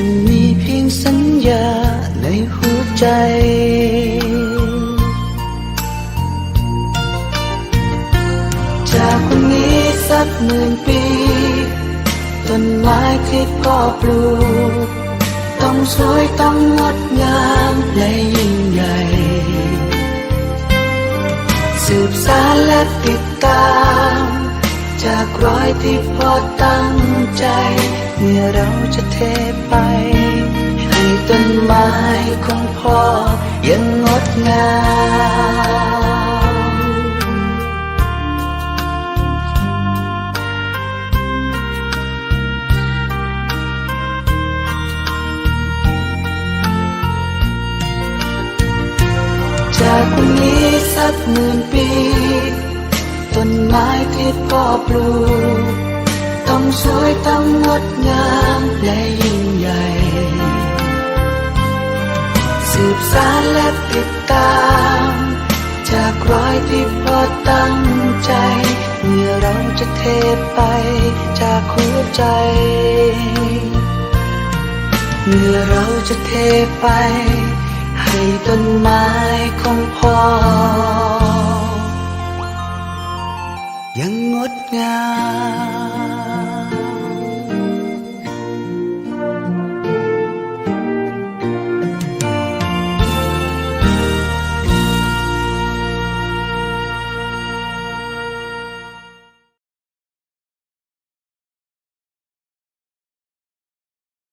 จะมีเพียงสัญญาในหัวใจ จากวันนี้สักหมื่นปี ต้นไม้ที่พ่อปลูก ต้องสวยต้องงดงามและยิ่งใหญ่ สืบสารและติดตาม จากรอยที่พ่อตั้งใจ เมื่อเราจะเทไป ไม้ของพ่อยังงดงามจากวันนี้สักหมื่นปี ต้นไม้ที่พ่อปลูก ต้องสวยต้องงดงามและ สืบสารและติดตาม จากรอยที่พ่อตั้งใจ เมื่อเราจะเทไปจากหัวใจ เมื่อเราจะเทไป ให้ต้นไม้ของพ่อ